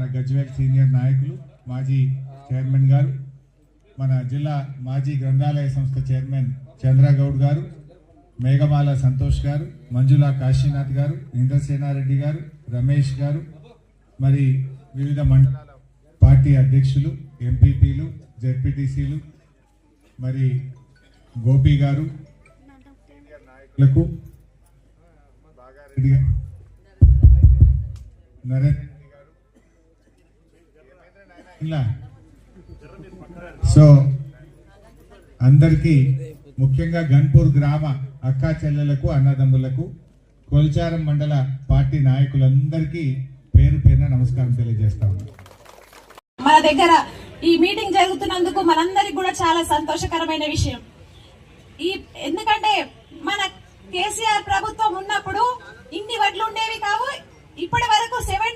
మన గజ్వేల్ సీనియర్ నాయకులు మాజీ చైర్మన్ గారు మన జిల్లా మాజీ గ్రంథాలయ సంస్థ చైర్మన్ చంద్రగౌడ్ గారు మేఘమాల సంతోష్ గారు మంజుల కాశీనాథ్ గారు ఇంద్రసేనారెడ్డి గారు రమేష్ గారు మరి వివిధ మండలాల పార్టీ అధ్యక్షులు ఎంపీపీలు జెడ్పీటీసీలు మరి గోపి గారు సీనియర్ నాయకులకు నరేంద్ర ఇలా. సో అందరికీ ముఖ్యంగా గన్పూర్ గ్రామ అక్కా చెల్లెలకు అన్నదమ్ములకు కొల్చారం మండల పార్టీ నాయకులందరికీ పేరు పేరున నమస్కారం తెలియజేస్తా మన దగ్గర ఈ మీటింగ్ జరుగుతున్నందుకు మనందరికి కూడా చాలా సంతోషకరమైన విషయం. ఈ ఎందుకంటే మన కేసీఆర్ ప్రభుత్వం ఉన్నప్పుడు ఇన్ని వడ్లు ఉండేవి కావు ఇప్పటి వరకు సెవెంటీ